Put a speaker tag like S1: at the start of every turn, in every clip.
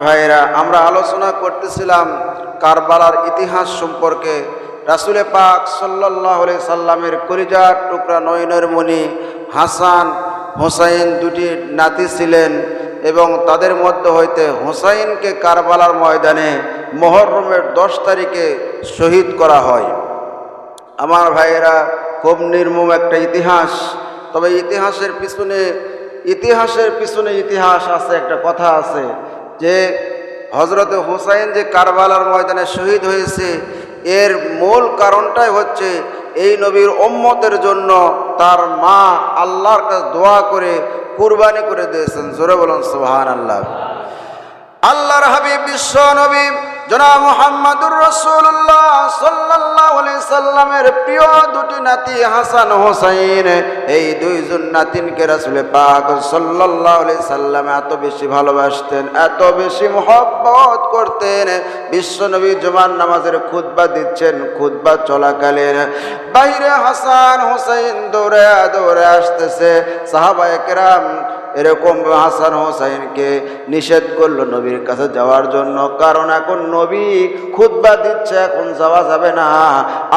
S1: ভাইরা আমরা আলোচনা করতেছিলাম কারবালার ইতিহাস সম্পর্কে। রাসুলে পাক সাল্লাহ সাল্লামের কলিজার টুকরা নয়নের মণি হাসান হোসাইন দুটি নাতি ছিলেন এবং তাদের মধ্যে হইতে হোসাইনকে কারবালার ময়দানে মহরমের দশ তারিখে শহীদ করা হয়। আমার ভাইয়েরা, খুব নির্মম একটা ইতিহাস। তবে ইতিহাসের পিছনে ইতিহাসের পিছনে ইতিহাস আছে, একটা কথা আছে। যে হজরত হুসাইন যে কারবালার ময়দানে শহীদ হয়েছে, এর মূল কারণটাই হচ্ছে এই নবীর ওম্মতের জন্য তার মা আল্লাহর কাছে দোয়া করে কুরবানি করে দিয়েছেন। জোরে বলুন সুহান আল্লাহ আল্লাহর হাবিব বিশ্ব নবী জনাব মোহাম্মদুর রসুল্লাহ সাল্লাহ সাল্লামের প্রিয় দুটি নাতি হাসান হোসাইন, এই দুইজন নাতিনকে রাসুলে পাক সাল্লাহ সাল্লাম এত বেশি ভালোবাসতেন, এত বেশি মহব্বত করতেন। বিশ্ব নবী জমান নামাজের খুতবা দিচ্ছেন, খুতবা চলাকালীন। বাইরে হাসান হোসাইন দৌড়ে দৌড়ে আসতেছে, সাহাবায়ে কেরাম এরকম হাসান হোসাইনকে নিষেধ করল নবীর কাছে যাওয়ার জন্য। কারণ এখন নবী খুতবা দিচ্ছে, এখন যাওয়া যাবে না।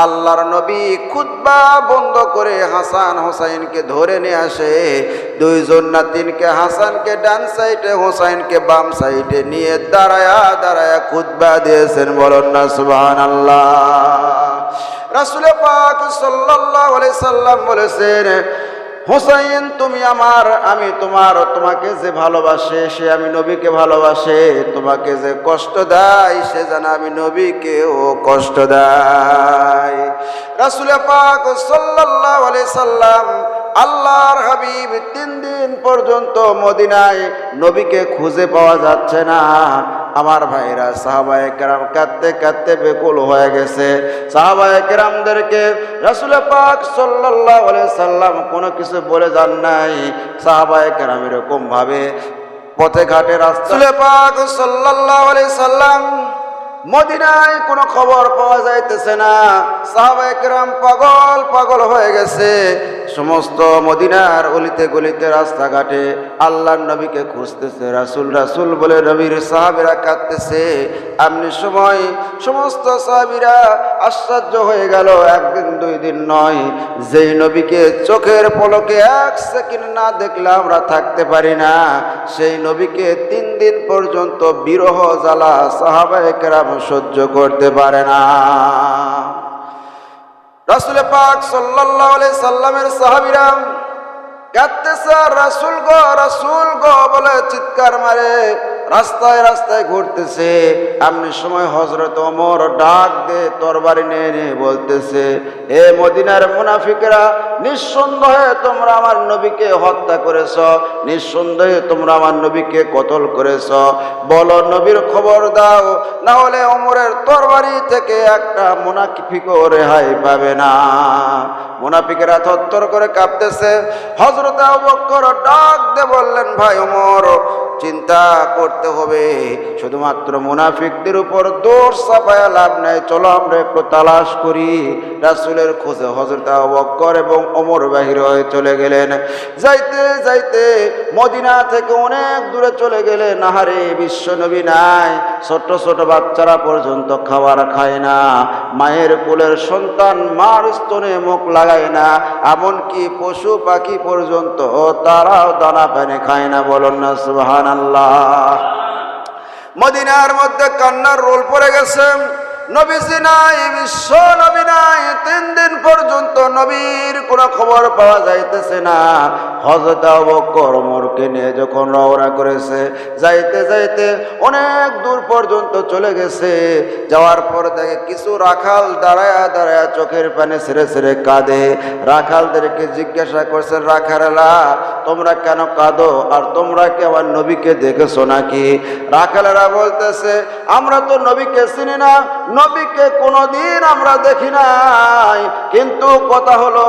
S1: আল্লাহর নবী খুতবা বন্ধ করে হাসান হোসাইনকে ধরে নিয়ে আসে। দুইজন নাতিনকে হাসানকে ডান সাইডে, হোসাইনকে বাম সাইডে নিয়ে দাঁড়ায়া দাঁড়ায়া খুতবা দিয়েছেন। বলুন না সুবহান আল্লাহ রাসুলে পাক আলাইহি সাল্লাম বলেছেন হোসাইন, তুমি আমার, আমি তোমার, তোমাকে যে ভালোবাসে, সে আমি নবীকে ভালোবাসে, তোমাকে যে কষ্ট দেয়, সে যেন আমি নবীকেও কষ্ট দেয়। রাসুলে পাক আলাইহি সাল্লাম আল্লাহর হাবিব তিন দিন পর্যন্ত মদিনায় নবীকে খুঁজে পাওয়া যাচ্ছে না। আমার ভাইরা, সাহাবায়ে কেরাম কাঁদতে কাঁদতে বেকুল হয়ে গেছে। সাহাবায়ে কেরামদেরকে রাসুল পাক আলাইহি সাল্লাম কোনো কিছু বলে যান নাই। সাহাবায়ে কেরাম এরকম ভাবে পথে ঘাটে রাসুল পাক আলাইহি সাল্লাম মদিনায় কোনো খবর পাওয়া যাইতেছে না। সাহাবায়ে কেরাম পাগল পাগল হয়ে গেছে। সমস্ত মদিনার অলিতে গলিতে রাস্তাঘাটে আল্লাহর নবীকে খুঁজতেছে, রাসুল রাসুল বলে নবীর সাহাবিরা কাঁদতেছে। এমনি সময় সমস্ত সাহাবিরা আশ্চর্য হয়ে গেল, একদিন দুই দিন নয়, যেই নবীকে চোখের পলকে এক সেকেন্ড না দেখলে আমরা থাকতে পারি না। সেই নবীকে তিন দিন পর্যন্ত বিরহ জ্বালা সাহাবায়ে কেরাম সহ্য করতে পারে না। রাসুলে পাক সাল্লাল্লাহু আলাইহি সাল্লামের সাহাবীরা কাঁদতেছে, রাসূল গো রাসূল গো, বলে চিৎকার মারে, রাস্তায় রাস্তায় ঘুরতেছে। এমনি সময় হজরত অমর ডাক দে তরবারি নিয়ে নিয়ে বলতেছে, এ মদিনার মুনাফিকরা নিঃসন্দেহে তোমরা আমার নবীকে হত্যা করেছ, নিঃসন্দেহে তোমরা আমার নবীকে কতল করেছ। বলো, নবীর খবর দাও, না হলে ওমরের তরবারি থেকে একটা মুনাফিকও রেহাই পাবে না। মুনাফিকেরা থরথর করে কাঁপতেছে। হজরত বক্কর ডাক দে বললেন, ভাই অমর চিন্তা করতে হবে। শুধুমাত্র মুনাফিকদের উপর দোষ চাপায়া লাভ নাই। চলো আমরা একটু তালাশ করি। রাসুলের খোঁজে হজরত বক্কর এবং অমর বাহির হয়ে চলে গেলেন। যাইতে যাইতে মদিনা থেকে অনেক দূরে চলে গেলেন। আহারে, বিশ্ব নবী নাই। ছোট ছোট বাচ্চারা পর্যন্ত খাবার খায় না। মায়ের কোলের সন্তান মার স্তনে মুখ লাগায় না। এমনকি পশু পাখি পর্যন্ত তারাও দানা পানি খায় না। বলুন না সুহান আল্লাহ মদিনার মধ্যে কান্নার রোল পড়ে গেছে। নবীজি নাই, বিশ্ব খবর পাওয়া যাইতেছে না। হজরত বকর মোরকে নিয়ে যখন রওনা করেছে, যাইতে যাইতে অনেক দূর পর্যন্ত চলে গেছে। যাওয়ার পর দেখে কিছু রাখাল দাঁড়ায়া দাঁড়ায়া চোখের পানে ছেড়ে ছেড়ে কাঁদে। রাখালদেরকে জিজ্ঞাসা করছে রাখারেলা তোমরা কেন কাঁদো? আর তোমরা কি আমার নবীকে দেখেছ নাকি? রাখালেরা বলতেছে, আমরা তো নবীকে চিনি না, নবীকে কোনোদিন আমরা দেখি নাই। কিন্তু কথা হলো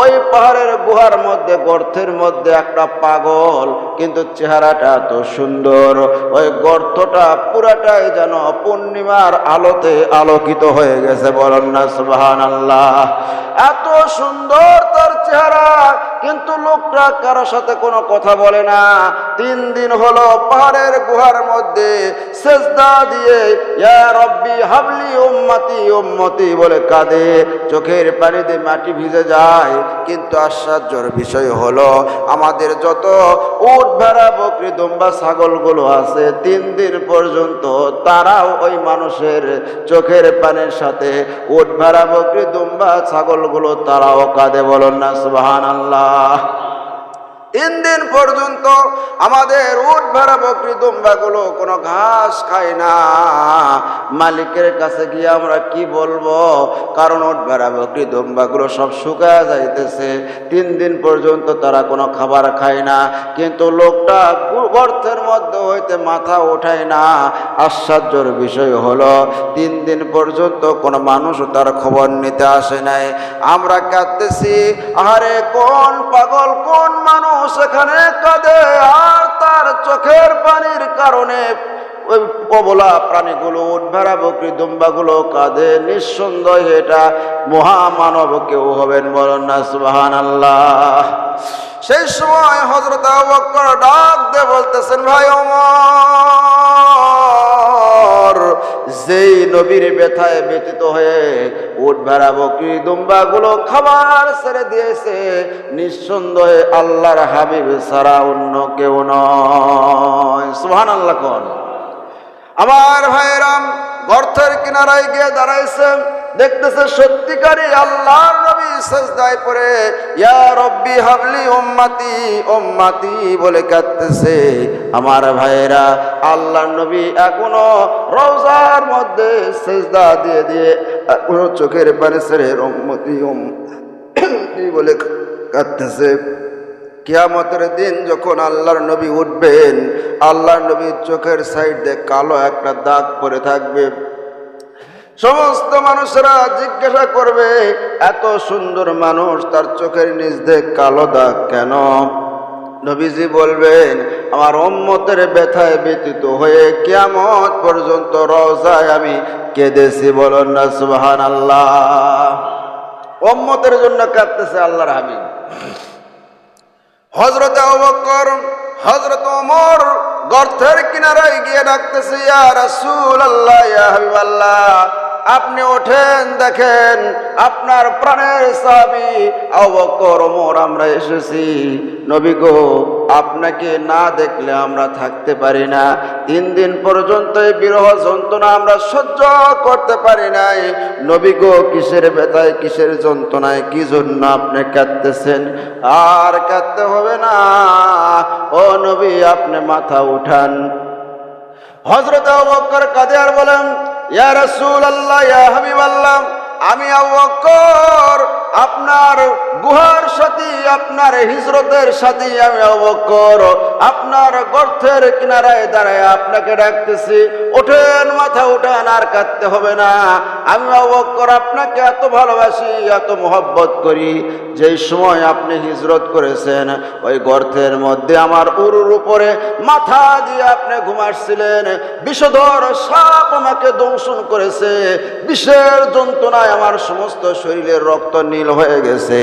S1: ওই পাহাড়ের গুহার মধ্যে, গর্তের মধ্যে একটা পাগল, কিন্তু চেহারাটা তো সুন্দর। ওই গর্তটা পুরাটাই যেন পূর্ণিমার আলোতে আলোকিত হয়ে গেছে, বলেন না সুবাহান আল্লাহ এত সুন্দর তার চেহারা, কিন্তু লোকটা কারোর সাথে কোনো কথা বলে না। তিন দিন হলো পাহাড়ের গুহার মধ্যে সেজদা দিয়ে রব্বি হাবলি উম্মতি উম্মতি বলে কাঁদে। চোখের পানিতে মাটি ভিজে যায়। কিন্তু আশ্চর্যর বিষয় হলো, আমাদের যত উট ভেড়া, বকরি, দুম্বা, ছাগলগুলো আছে, তিন দিন পর্যন্ত তারাও ওই মানুষের চোখের পানের সাথে উট ভেড়া, বকরি, দুম্বা, ছাগলগুলো তারাও কাঁদে। বলুন না সুবাহান আল্লাহ তিন দিন পর্যন্ত আমাদের উট ভেড়া বকরি দুম্বাগুলো কোনো ঘাস খায় না। মালিকের কাছে গিয়ে আমরা কি বলব? কারণ উট ভেড়া বকরি দুম্বাগুলো সব শুকায় যাইতেছে। তিন দিন পর্যন্ত তারা কোনো খাবার খায় না। কিন্তু লোকটা গর্তের মধ্যে হইতে মাথা ওঠায় না। আশ্চর্যর বিষয় হলো, তিন দিন পর্যন্ত কোনো মানুষও তার খবর নিতে আসে নাই। আমরা কাঁদতেছি আরে কোন পাগল, কোন মানুষ? এখানে কাঁদে আর তার চোখের পানির কারণে ওই অবলা প্রাণীগুলো উঠভেড়া বকরি দুম্বাগুলো কাঁদে। নিঃসন্দেহ এটা মহামানব কেউ হবেন বলেন না আল্লাহ সেই সময় হজরত ডাক দিয়ে বলতেছেন, ভাই অমর যেই নবীর ব্যথায় ব্যতীত হয়ে উঠ ভেড়া, বকরি দুম্বাগুলো খাবার ছেড়ে দিয়েছে। নিঃসন্দেহে আল্লাহর হাবিব সারা অন্য কেউ নয়। সুহান আল্লাহ কন। আমার ভাইরাম গর্তের কিনারায় গিয়ে দাঁড়াইছে। দেখতেছে সত্যিকারই আল্লাহর নবী সাজদায় পড়ে, ইয়া রব্বি হাবলি উম্মতি উম্মতি বলে কাঁদতেছে। আমার ভাইরা আল্লাহর নবী এখনও রওজার মধ্যে সেজদা দিয়ে দিয়ে এখনও চোখের পানি ছেড়ে উম্মতি উম্মতি বলে কাঁদতেছে। কিয়ামতের দিন যখন আল্লাহর নবী উঠবেন, আল্লাহর নবীর চোখের সাইডে কালো একটা দাগ পরে থাকবে। সমস্ত মানুষেরা জিজ্ঞাসা করবে, এত সুন্দর মানুষ, তার চোখের নিচ দিয়ে কালো দাগ কেন? নবীজি বলবেন, আমার অম্মতের ব্যথায় ব্যতীত হয়ে কিয়ামত পর্যন্ত রওজায় আমি কেঁদেছি। বলুন না সুবহান আল্লাহ অম্মতের জন্য কাঁদতেছে আল্লাহর হাবিব। হজরত অবকর হজরত অমর গর্থের কিনারায় গিয়ে ডাকতেছে, ইয়া আল্লাহ ইয়া আপনি ওঠেন, দেখেন, আপনার প্রাণের সাবি অবকর অমর আমরা এসেছি। নবী গো আপনাকে না দেখলে আমরা থাকতে পারি না। তিন দিন পর্যন্ত এই বিরহ যন্ত্রণা আমরা সহ্য করতে পারি নাই। নবী গো, কিসের ব্যথায়, কিসের যন্ত্রণায়, কি জন্য আপনি কাঁদতেছেন? আর কাঁদতে হবে না। ও নবী, আপনি মাথা উঠান। হজরত অবক্কর কাঁদে আর বলেন, ইয়া রসুল আল্লাহ ইয়া হাবিব আল্লাহ আমি অবক্কর আপনার গুহার সাথে আপনার হিজরতের সাথে আমি অবক্কর আপনার গর্থের কিনারায় দাঁড়ায় আপনাকে ডাকতেছি, ওঠেন, মাথা উঠান, আর কাঁদতে হবে না। আমি অবক্কর, আপনাকে এত ভালোবাসি, এত মোহব্বত করি। যেই সময় আপনি হিজরত করেছেন, ওই গর্তের মধ্যে আমার উরুর উপরে মাথা দিয়ে আপনি ঘুমাচ্ছিলেন বিষধর সাপ আমাকে দংশন করেছে। বিষের যন্ত্রণায় আমার সমস্ত শরীরের রক্ত নীল হয়ে গেছে।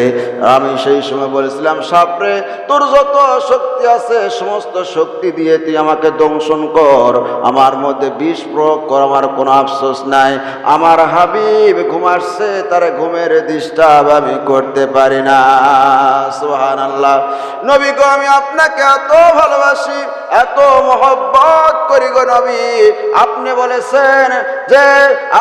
S1: আমি সেই সময় বলেছিলাম, সাপরে, তোর যত শক্তি আছে সমস্ত শক্তি দিয়ে তুই আমাকে দংশন কর। আমার মধ্যে বিষ প্রয়োগ কর, আমার কোনো আফসোস নাই। আমার হাবিব ঘুমাচ্ছে তার ঘুমের ডিস্টার্ব আমি করতে পারি না। সোহান আল্লাহ নবী গো, আমি আপনাকে এত ভালোবাসি, এত মহব্বত করি গো নবী। আপনি বলেছেন যে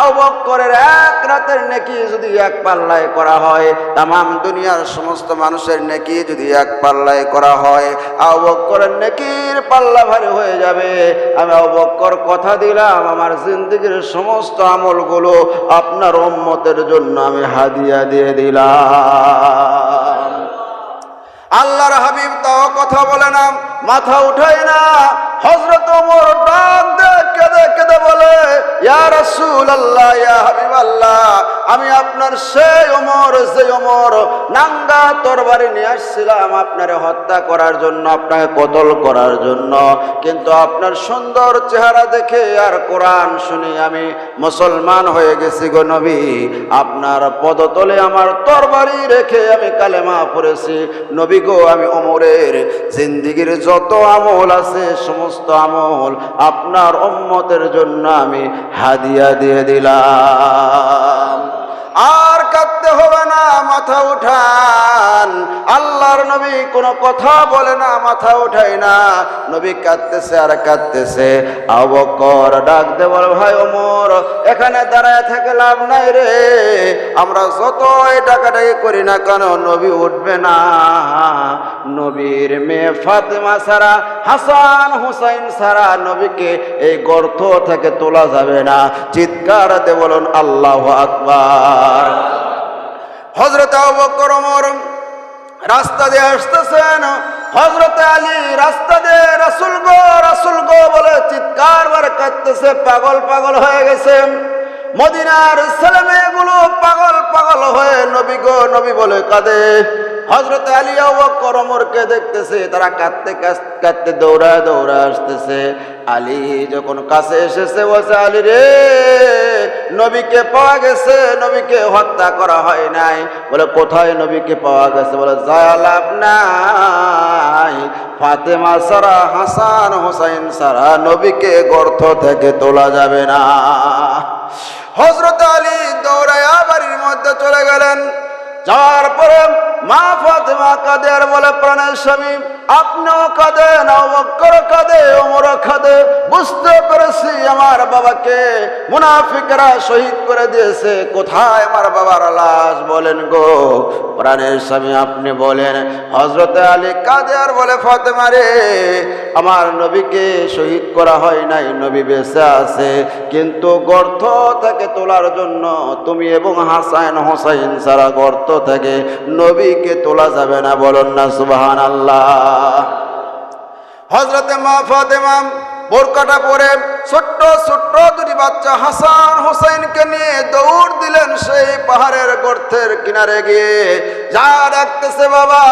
S1: আবক্করের এক রাতের নেকি যদি এক পাল্লায় করা হয় তাম দুনিয়ার সমস্ত মানুষের নেকি যদি এক পাল্লায় করা হয় আবক্করের নেকির পাল্লা ভারী হয়ে যাবে। আমি অবক্কর কথা দিলাম, আমার জিন্দগির সমস্ত আমলগুলো আপনার অম্মতের জন্য আমি হাদিয়া দিয়ে দিলাম। আল্লাহর হাবিব তাও কথা বলে না, মাথা উঠায় না হজরত ডাক দে আমি আপনার সেই ওমর যে অমর নাঙ্গা তরবারি নিয়ে আসছিলাম আপনারে হত্যা করার জন্য, আপনাকে কতল করার জন্য। কিন্তু আপনার সুন্দর চেহারা দেখে আর কোরআন শুনি আমি মুসলমান হয়ে গেছি গো নবী। আপনার পদতলে আমার তরবারি রেখে আমি কালেমা পড়েছি। নবী গো, আমি অমরের জিন্দিগির যত আমল আছে, সমস্ত আমল আপনার উম্মতের জন্য আমি হাদিয়া দিয়ে দিলাম। আর কাঁদতে হবে না, মাথা উঠান। আল্লাহর নবী কোনো কথা বলে না, মাথা উঠাই না। নবী কাঁদতেছে আর কাঁদতেছে। আবকর ডাক দে বলে, ভাই ওমর, এখানে দাঁড়ায় থেকে লাভ নাই রে। আমরা যতই টাকাটাকি করি না কেন, নবী উঠবে না। নবীর মেয়ে ফাতেমা সারা হাসান হুসাইন সারা নবীকে এই গর্ত থেকে তোলা যাবে না। চিৎকার দে বলুন, আল্লাহ আকবার। হজরত রাস্তা দিয়ে আসতেছেন হজরত আলী রাস্তা দিয়ে, রাসুল গো রাসুল গো বলে চিৎকার বার কাঁদতেছে, পাগল পাগল হয়ে গেছে। মদিনার ছেলে মেয়েগুলো পাগল পাগল হয়ে নবী গো, নবী বলে কাঁদে। হজরত আলী করমরকে দেখতেছে, তারা কাঁদতে কাঁদ- কাঁদতে দৌড়ায় দৌড়ায় আসতেছে। আলী যখন কাছে এসেছে, বলছে, আলী রে, নবীকে পাওয়া গেছে, নবীকে হত্যা করা হয় নাই। বলে, কোথায় নবীকে পাওয়া গেছে? বলে যায় লাভ নাই। ফাতেমা সারা, হাসান হোসাইন সারা, নবীকে গর্ত থেকে তোলা যাবে না। হজরত আলী দৌড়াইয়া বাড়ির মধ্যে চলে গেলেন। যাওয়ার পরে মা ফাতেমা কাঁদে আর বলে, প্রাণের স্বামী, আপনিও কাঁদেন অবক্কর কাঁদে ওমর কাঁদে। বুঝতে পেরেছি আমার বাবাকে। মুনাফিকরা শহীদ করে দিয়েছে। কোথায় আমার বাবার লাশ? বলেন, গো, প্রাণের স্বামী, আপনি বলেন। হজরতে আলী কাঁদে আর বলে, ফাতেমা রে, আমার নবীকে শহীদ করা হয় নাই, নবী বেঁচে আছে। কিন্তু গর্ত থেকে তোলার জন্য তুমি এবং হাসান হোসাইন সারা গর্ত থেকে নবীকে তোলা যাবে না, বলুন না সুবাহান আল্লাহ হজরতে মা ফাতেমা বোরকাটা পরে ছোট্ট ছোট্ট দুটি বাচ্চা হাসান হোসেনকে নিয়ে দৌড় দিলেন সেই পাহাড়ের গর্তের কিনারে গিয়ে। যা ডাকতেছে বাবা,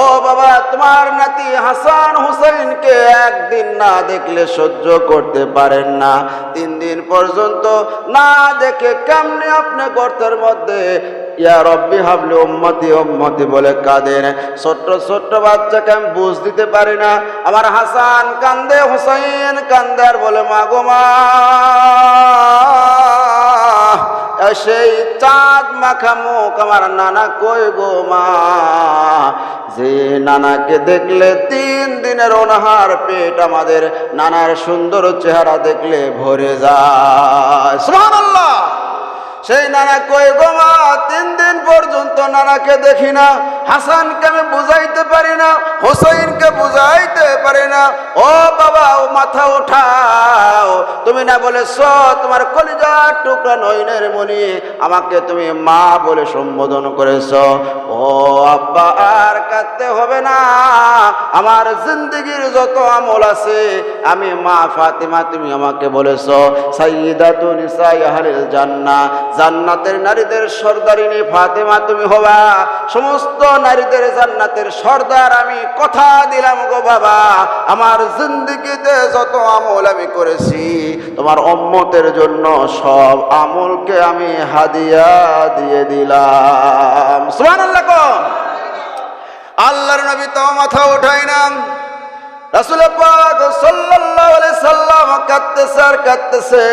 S1: ও বাবা, তোমার নাতি হাসান হুসাইনকে একদিন না দেখলে সহ্য করতে পারেন না। তিন দিন পর্যন্ত না দেখে কেমনে আপনি গর্তের মধ্যে ইয়া রব্বি হাবলি উম্মতি উম্মতি বলে কাঁদেন। ছোট্ট ছোট্ট বাচ্চাকে আমি বুঝ দিতে পারি না। আমার হাসান কান্দে, হুসাইন কান্দে আর বলে, মা গো মা সেই চাঁদ মাখা মুখ আমার নানা কই গো মা? যে নানাকে দেখলে তিন দিনের অনাহার পেট আমাদের, নানার সুন্দর চেহারা দেখলে ভরে যায়। সুবহানাল্লাহ! সেই নানা কই গো মা, তিন দিন পর্যন্ত নানাকে দেখি না। হাসানকে আমি বুঝাইতে পারি না, হোসাইনকে বুঝাইতে পারি না। ও বাবা, ও মাথা উঠাও। তুমি না বলেছ তোমার কলিজার টুকরা নয়নের মনি আমাকে তুমি মা বলে সম্বোধন করেছ। ও আব্বা, আর কাঁদতে হবে না। আমার জিন্দগির যত আমল আছে, আমি মা ফাতিমা, তুমি আমাকে বলেছ সাইয়্যিদা তু নিসাই আহলিল জান্নাহ। জান্নাতের নারীদের সর্দারিনী ফাতেমা, তুমি হবা। সমস্ত নারীদের জান্নাতের সর্দার আমি কথা দিলাম গো বাবা। আমার জিন্দগিতে যত আমল আমি করেছি, তোমার অম্মতের জন্য সব আমলকে আমি হাদিয়া দিয়ে দিলাম। সুবহানাল্লাহ কম। আল্লাহর নবী তো মাথা উঠাই না। কাঁদতেছে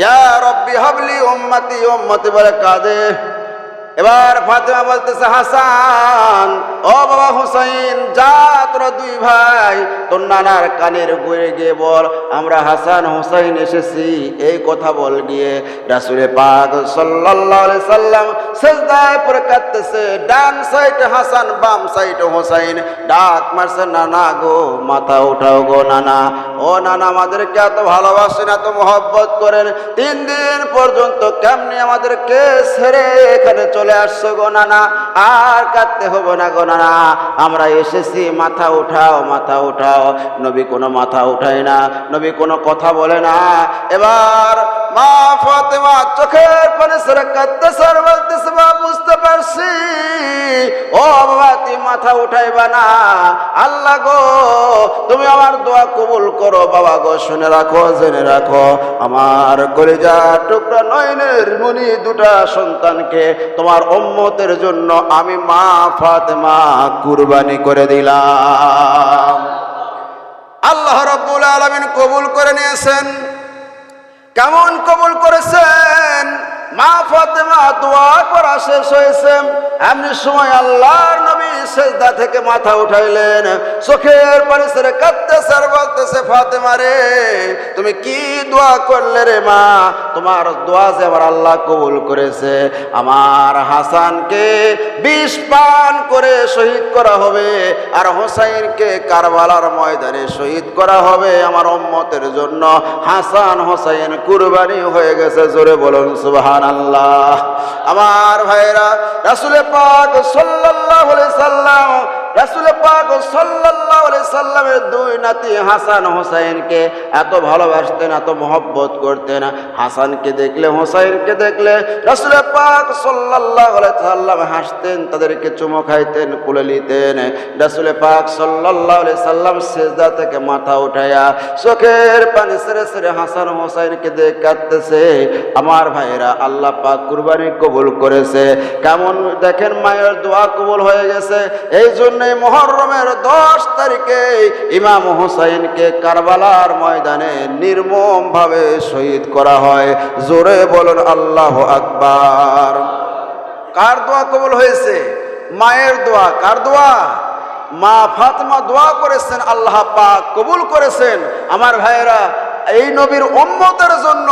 S1: ইয়া রব্বি হাবলি উম্মতি উম্মতি বলে কাঁদে। এবার ফাতেমা বলতেছে, হাসান, ও বাবা হুসাইন, যা তোরা দুই ভাই, তোর নানার কানের গয়ে গিয়ে বল, আমরা হাসান হুসাইন এসেছি, এই কথা বল গিয়ে। রাসুলে পাক সাল্লাল্লাহু আলাইহি সাল্লাম সেজদায় পড়ে কাঁদতেছে, ডান সাইড হাসান, বাম সাইড হুসাইন, ডাক মারছে, নানা গো, মাথা উঠাও গো নানা। ও নানা, আমাদেরকে এত ভালোবাসেন, এত মহব্বত করেন, তিন দিন পর্যন্ত কেমনি আমাদেরকে ছেড়ে এখানে চলে আসছো গো নানা? আর কাঁদতে হব না গো নানা। আমরা এসেছি, মাথা উঠাও মাথা উঠাও। নবী কোনো মাথা উঠায় না, নবী কোনো কথা বলে না। এবার মা ফাতেমা চোখের পানি সরে কাঁদতেছে বলতেছে, মা, বুঝতে পারছি। ও বাবা তুমি মাথা উঠাইবা না। আল্লাহ গো, তুমি আমার দোয়া কবুল করো। বাবা গো, শুনে রাখো, জেনে রাখো। আমার কলিজা টুকরা নয়নের মুনি দুটা সন্তানকে তোমার উম্মতের জন্য আমি মা ফাতেমা কুরবানি করে দিলাম। আল্লাহ রব্বুল আলমিন কবুল করে নিয়েছেন। কেমন কবুল করেছেন? মা ফাতেমা দোয়া করা শেষ হয়েছে। এমনি সময় আল্লাহর নবী সেজদা থেকে মাথা উঠাইলেন। চোখের পানি ছেড়ে কাঁদতেছে আর বলতেছে, ফাতেমা রে, তুমি কি দোয়া করলে রে মা? তোমার দোয়া যে আমার আল্লাহ কবুল করেছে। আমার হাসানকে বিষ পান করে শহীদ করা হবে আর হোসাইনকে কারবালার ময়দানে শহীদ করা হবে আমার উম্মতের জন্য। হাসান, হোসাইন কুরবানি হয়ে গেছে, জোরে বলুন সুবহান আল্লাহ আমার ভাইরা রাসুলে পাক সাল্লাল্লাহু আলাইহি সাল্লাম out রাসুলে পাক দুই নাতি হাসান হোসাইনকে এত ভালোবাসতেন, এত মহব্বত করতেন। হাসানকে দেখলে, হোসাইনকে দেখলে পাক সাল্লাম হাসতেন, তাদেরকে চুমো খাইতেন, কুলে নিতেন। রাসুলে পাক সাল্লাল্লাহু সাল্লাম সেজদা থেকে মাথা উঠায়া চোখের পানি সেরে সেরে হাসান হোসাইনকে দেখে কাঁদতেছে, আমার ভাইরা আল্লাহ পাক কুরবানি কবুল করেছে। কেমন দেখেন মায়ের দোয়া কবুল হয়ে গেছে। এই জন্যই মহরমের দশ তারিখে ইমাম হোসাইনকে কারবালার ময়দানে নির্মম ভাবে শহীদ করা হয়। জোরে বলুন, আল্লাহ আকবার। কার দোয়া কবুল হয়েছে? মায়ের দোয়া। কার দোয়া? মা ফাতমা দোয়া করেছেন, আল্লাহ পাক কবুল করেছেন। আমার ভাইয়েরা, এই নবীর উম্মতের জন্য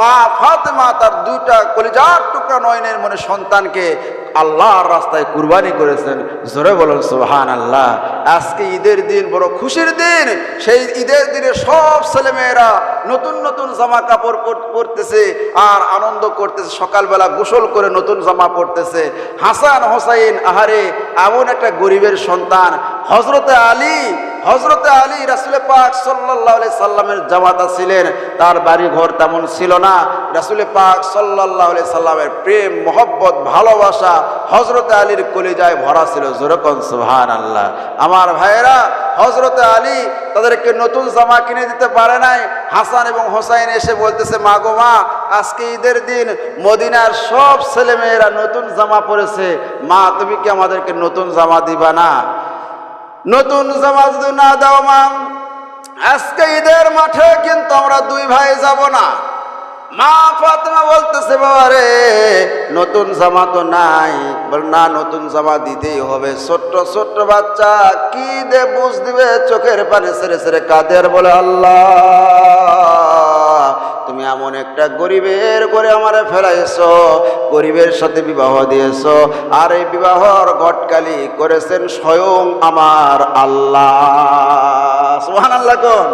S1: মা ফাতেমা তার দুইটা কলিজার টুকরা নয়নের মনে সন্তানকে আল্লাহর রাস্তায় কুরবানি করেছেন। জোরে বলুন সুবহান আল্লাহ আজকে ঈদের দিন, বড় খুশির দিন। সেই ঈদের দিনে সব ছেলেমেয়েরা নতুন নতুন জামা কাপড় পর- পরতেছে আর আনন্দ করতেছে। সকালবেলা গোসল করে নতুন জামা পরতেছে। হাসান হোসাইন, আহারে, এমন একটা গরিবের সন্তান। হজরতে আলী হজরতে আলী রাসুলে পাক সাল্লাহ সাল্লামের জামাতা ছিলেন, তার বাড়ি ঘর তেমন ছিল না। রাসুলে পাক সাল্লাহ সাল্লামের প্রেম, মোহব্বত, ভালোবাসা হজরতে আলীর কলিজায় ভরা ছিল। জোরকন সুহান আল্লাহ আমার ভাইয়েরা হজরতে আলী তাদেরকে নতুন জামা কিনে দিতে পারে নাই। হাসান এবং হোসাইন এসে বলতেছে, মা গো মা, আজকে ঈদের দিন মদিনার সব ছেলেমেয়েরা নতুন জামা পরেছে। মা, তুমি কি আমাদেরকে নতুন জামা দিবা না? নতুন জামা যদি না দাও মা, আজকে ঈদের মাঠে কিন্তু আমরা দুই ভাই যাব না। মা ফাতেমা বলতেছে, বাবা রে, নতুন জামা তো নাই। বল, না, নতুন জামা দিতেই হবে। ছোট্ট ছোট্ট বাচ্চা কি দে বুঝ দিবে, চোখের পানি সেরে সেরে কাদের বলে, আল্লাহ! তুমি এমন একটা গরিবের করে আমারে ফেলাইছো, গরিবের সাথে বিবাহ দিয়েছ, আর এই বিবাহর ঘটকালি করেছেন স্বয়ং আমার আল্লাহ। সুহান আল্লাহ কোন?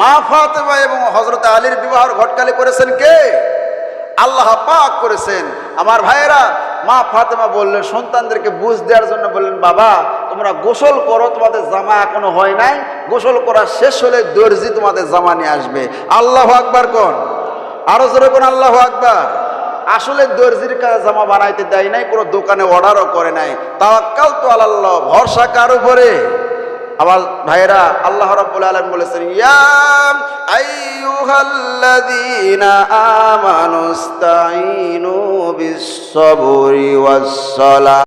S1: মা ফাতেমা এবং হজরত আলীর বিবাহর ঘটকালি করেছেন কে? আল্লাহ পাক করেছেন। আমার ভাইয়েরা, মা ফাতেমা বললেন সন্তানদেরকে বুঝ দেওয়ার জন্য বললেন, বাবা তোমরা গোসল করো, তোমাদের জামা এখনও হয় নাই। গোসল করা শেষ হলে দর্জি তোমাদের জামা নিয়ে আসবে। আল্লাহ আকবার কোন? আরও জোরে কোন আল্লাহ আকবার? আসলে দর্জির কাছে জামা বানাইতে দেয় নাই, কোনো দোকানে অর্ডারও করে নাই। তাওয়াক্কাল তো আল্লাহ ভরসা কার উপরে? আবার ভাইরা আল্লাহ রাব্বুল আলামিন বলেছেন, ইয়া আইয়ুহাল্লাযীনা আমানুস্তাঈনু বিস-সাবরি ওয়াস-সালাহ